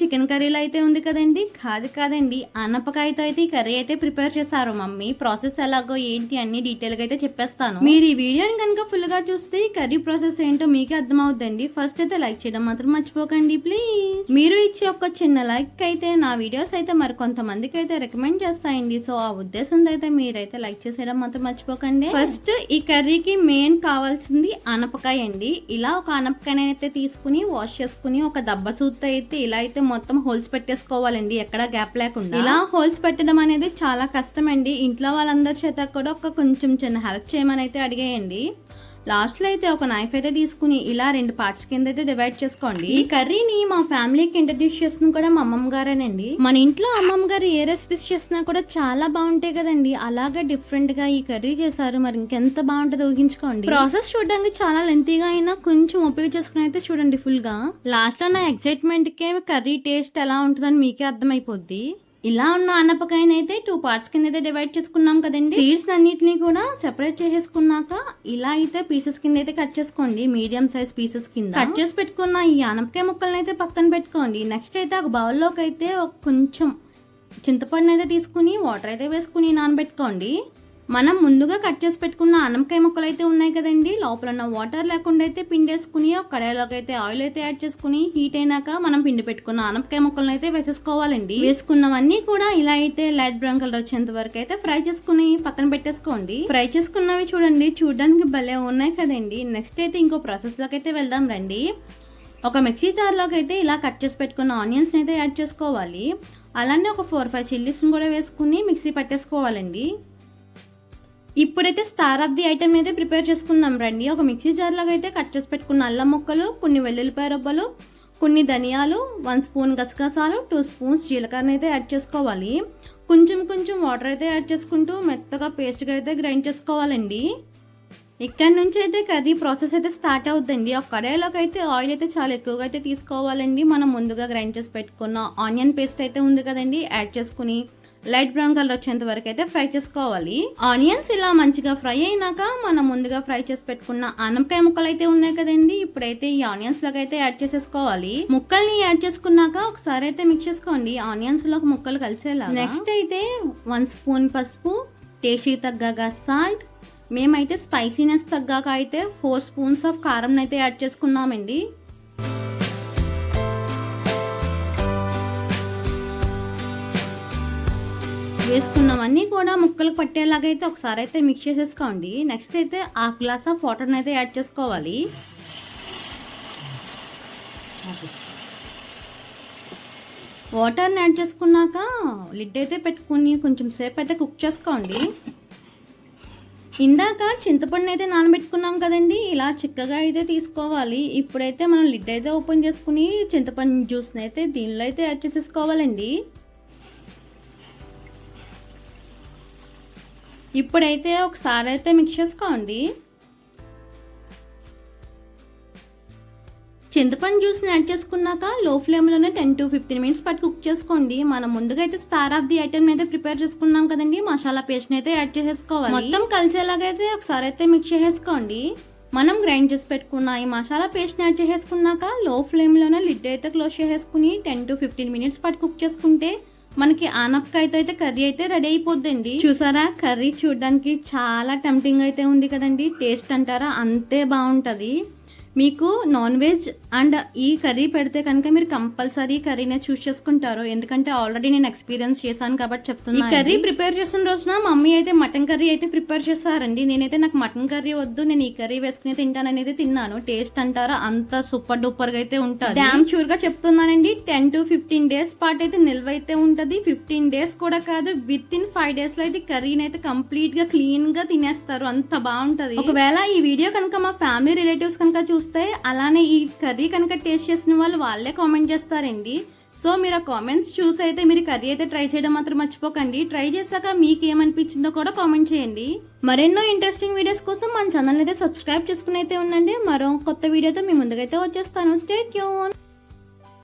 Chicken కర్రీలో అయితే ఉంది కదండి? కాదు కాదండి అన్నపకాయతో అయితే ఈ కర్రీ అయితే ప్రిపేర్ చేశారు మమ్మీ. ప్రాసెస్ ఎలాగో ఏంటి అన్ని డీటెయిల్గా అయితే చెప్పేస్తాను. మీరు ఈ వీడియోని కనుక ఫుల్గా చూస్తే ఈ కర్రీ ప్రాసెస్ ఏంటో మీకే అవుతుందండి ఫస్ట్ అయితే లైక్ చేయడం మాత్రం మర్చిపోకండి ప్లీజ్. మీరు ఇచ్చే ఒక చిన్న లైక్ అయితే నా వీడియోస్ అయితే మరి కొంతమందికి అయితే రికమెండ్ చేస్తాయండి. సో ఆ ఉద్దేశంతో అయితే మీరైతే లైక్ చేసేయడం మాత్రం మర్చిపోకండి. ఫస్ట్ ఈ కర్రీకి మెయిన్ కావాల్సింది అనపకాయ అండి ఇలా ఒక అనపకాయ అయితే తీసుకుని వాష్ చేసుకుని ఒక దెబ్బ సూత్తో అయితే ఇలా అయితే మొత్తం హోల్స్ పెట్టేసుకోవాలండి ఎక్కడ గ్యాప్ లేకుండా. ఇలా హోల్స్ పెట్టడం అనేది చాలా కష్టం అండి ఇంట్లో వాళ్ళందరి చేత కూడా ఒక కొంచెం చిన్న హెల్ప్ చేయమని అయితే అడిగేయండి. లాస్ట్లో అయితే ఒక నైఫ్ అయితే తీసుకుని ఇలా రెండు పార్ట్స్ కింద అయితే డివైడ్ చేసుకోండి. ఈ కర్రీని మా ఫ్యామిలీకి ఇంట్రడ్యూస్ చేస్తుంది కూడా మా అమ్మమ్మ గారేనండి. మన ఇంట్లో అమ్మమ్మ గారు ఏ రెసిపీస్ చేసినా కూడా చాలా బాగుంటాయి కదండి. అలాగే డిఫరెంట్గా ఈ కర్రీ చేశారు. మరి ఇంకెంత బాగుంటుందో ఊహించుకోండి. ప్రాసెస్ చూడడానికి చాలా లెంతీగా అయినా కొంచెం ఉపయోగ చేసుకుని అయితే చూడండి ఫుల్గా. లాస్ట్లో నా ఎక్సైట్మెంట్ కే కర్రీ టేస్ట్ ఎలా ఉంటుందని మీకే అర్థమైపోద్ది. ఇలా ఉన్న అనపకాయని అయితే టూ పార్ట్స్ కింద అయితే డివైడ్ చేసుకున్నాం కదండి. సీడ్స్ అన్నిటిని కూడా సెపరేట్ చేసేసుకున్నాక ఇలా అయితే పీసెస్ కింద అయితే కట్ చేసుకోండి. మీడియం సైజ్ పీసెస్ కింద. కట్ చేసి పెట్టుకున్న ఈ అనపకాయ ముక్కల్ని అయితే పక్కన పెట్టుకోండి. నెక్స్ట్ అయితే ఒక బౌల్లోకి అయితే ఒక కొంచెం చింతపండు అయితే తీసుకుని వాటర్ అయితే వేసుకుని నానబెట్టుకోండి. మనం ముందుగా కట్ చేసి పెట్టుకున్న అనపకాయ ముక్కలు అయితే ఉన్నాయి కదండి. లోపల ఉన్న వాటర్ లేకుండా అయితే పిండేసుకుని ఒక కడాయిలోకి అయితే ఆయిల్ అయితే యాడ్ చేసుకుని హీట్ అయినాక మనం పిండి పెట్టుకున్న అనపకాయ ముక్కలను అయితే వేసేసుకోవాలండి. వేసుకున్నవన్నీ కూడా ఇలా అయితే లైట్ బ్రౌన్ కలర్ వచ్చేంత వరకు అయితే ఫ్రై చేసుకుని పక్కన పెట్టేసుకోండి. ఫ్రై చేసుకున్నవి చూడండి చూడడానికి భలే ఉన్నాయి కదండి. నెక్స్ట్ అయితే ఇంకో ప్రాసెస్లోకి అయితే వెళ్దాం రండి. ఒక మిక్సీ జార్లోకి అయితే ఇలా కట్ చేసి పెట్టుకున్న ఆనియన్స్ అయితే యాడ్ చేసుకోవాలి. అలానే ఒక ఫోర్ ఫైవ్ చిల్లీస్ని కూడా వేసుకుని మిక్సీ పట్టేసుకోవాలండి. ఇప్పుడైతే స్టార్ ఆఫ్ ది ఐటమ్ అయితే ప్రిపేర్ చేసుకుందాం రండి. ఒక మిక్సీ జార్లాగా అయితే కట్ చేసి పెట్టుకున్న అల్లం ముక్కలు కొన్ని వెల్లుల్లిపాయ రొబ్బలు కొన్ని ధనియాలు వన్ స్పూన్ గసగసాలు టూ స్పూన్స్ జీలకర్ర అయితే యాడ్ చేసుకోవాలి. కొంచెం కొంచెం వాటర్ అయితే యాడ్ చేసుకుంటూ మెత్తగా పేస్ట్గా అయితే గ్రైండ్ చేసుకోవాలండి. ఇక్కడ నుంచి అయితే కర్రీ ప్రాసెస్ అయితే స్టార్ట్ అవుతుందండి ఒక కడాయిలోకి అయితే ఆయిల్ అయితే చాలా ఎక్కువగా అయితే తీసుకోవాలండి. మనం ముందుగా గ్రైండ్ చేసి పెట్టుకున్న ఆనియన్ పేస్ట్ అయితే ఉంది కదండి యాడ్ చేసుకుని లైట్ బ్రౌన్ కలర్ వచ్చేంత వరకు అయితే ఫ్రై చేసుకోవాలి. ఆనియన్స్ ఇలా మంచిగా ఫ్రై అయినాక మనం ముందుగా ఫ్రై చేసి పెట్టుకున్న అనపకాయ ముక్కలు అయితే ఉన్నాయి కదండి. ఇప్పుడైతే ఈ ఆనియన్స్లోకి అయితే యాడ్ చేసేసుకోవాలి. ముక్కల్ని యాడ్ చేసుకున్నాక ఒకసారి అయితే మిక్స్ చేసుకోండి. ఆనియన్స్లో ముక్కలు కలిసేలా. నెక్స్ట్ అయితే వన్ స్పూన్ పసుపు టేస్టీ తగ్గగా సాల్ట్ మేమైతే స్పైసీనెస్ తగ్గాక అయితే ఫోర్ స్పూన్స్ ఆఫ్ కారం అయితే యాడ్ చేసుకున్నామండి. వేసుకున్నవన్నీ కూడా ముక్కలు పట్టేలాగా అయితే ఒకసారి అయితే మిక్స్ చేసేసుకోండి. నెక్స్ట్ అయితే హాఫ్ గ్లాస్ ఆఫ్ వాటర్ని అయితే యాడ్ చేసుకోవాలి. వాటర్ని యాడ్ చేసుకున్నాక లిడ్ అయితే పెట్టుకుని కొంచెం సేపు అయితే కుక్ చేసుకోండి. ఇందాక చింతపండు అయితే నానబెట్టుకున్నాం కదండి ఇలా చిక్కగా అయితే తీసుకోవాలి. ఇప్పుడైతే మనం లిడ్ అయితే ఓపెన్ చేసుకుని చింతపండు జ్యూస్ని అయితే దీనిలో అయితే యాడ్ చేసేసుకోవాలండి. ఇప్పుడైతే ఒకసారి అయితే మిక్స్ చేసుకోండి. చింతపండు జ్యూస్ని యాడ్ చేసుకున్నాక లో ఫ్లేమ్లోనే టెన్ టు ఫిఫ్టీన్ మినిట్స్ పట్టు కుక్ చేసుకోండి. మనం ముందుగా అయితే స్టార్ ఆఫ్ ది ఐటమ్ అయితే ప్రిపేర్ చేసుకున్నాం కదండి. మసాలా పేస్ట్ని అయితే యాడ్ చేసేసుకోవాలి. మొత్తం కలిసేలాగైతే ఒకసారి అయితే మిక్స్ చేసేసుకోండి. మనం గ్రైండ్ చేసి పెట్టుకున్న ఈ మసాలా పేస్ట్ని యాడ్ చేసేసుకున్నాక లో ఫ్లేమ్లోనే లిడ్ అయితే క్లోజ్ చేసేసుకుని టెన్ టు ఫిఫ్టీన్ మినిట్స్ పాటు కుక్ చేసుకుంటే మనకి ఆనపకాయతో అయితే కర్రీ అయితే రెడీ అయిపోద్దండి. చూసారా? కర్రీ చూడడానికి చాలా టెంప్టింగ్ అయితే ఉంది కదండి. టేస్ట్ అంటారా? అంతే బాగుంటుంది. మీకు నాన్ వెజ్ అండ్ ఈ కర్రీ పెడితే కనుక మీరు కంపల్సరీ కర్రీనే చూస్ చేసుకుంటారు. ఎందుకంటే ఆల్రెడీ నేను ఎక్స్పీరియన్స్ చేశాను కాబట్టి చెప్తున్నా ఈ కర్రీ ప్రిపేర్ చేసిన రోజున మమ్మీ అయితే మటన్ కర్రీ అయితే ప్రిపేర్ చేశారండి నేనైతే నాకు మటన్ కర్రీ వద్దు నేను ఈ కర్రీ వేసుకుని తింటాను అనేది తిన్నాను. టేస్ట్ అంటారా అంత సూపర్ డూపర్గా అయితే ఉంటుంది. డామ్ షూర్గా చెప్తున్నానండి. టెన్ టు ఫిఫ్టీన్ డేస్ పాటు అయితే నిల్వ అయితే ఉంటది. ఫిఫ్టీన్ డేస్ కూడా కాదు విత్ ఇన్ ఫైవ్ డేస్లో అయితే కర్రీని అయితే కంప్లీట్గా క్లీన్గా తినేస్తారు. అంత బాగుంటది. ఒకవేళ ఈ వీడియో కనుక మా ఫ్యామిలీ రిలేటివ్స్ కనుక చూస్తే అలానే ఈ కర్రీ కనుక టేస్ట్ చేసిన వాళ్ళు వాళ్ళే కామెంట్ చేస్తారండి. సో మీరు ఆ కామెంట్స్ చూసి అయితే మీరు కర్రీ అయితే ట్రై చేయడం మాత్రం మర్చిపోకండి. ట్రై చేశాక మీకు ఏమనిపించిందో కూడా కామెంట్ చేయండి. మరెన్నో ఇంట్రెస్టింగ్ వీడియోస్ కోసం మన ఛానల్ అయితే సబ్స్క్రైబ్ చేసుకుని అయితే ఉండండి. మరో కొత్త వీడియోతో మీ ముందుకైతే వచ్చేస్తాను. స్టే యూన్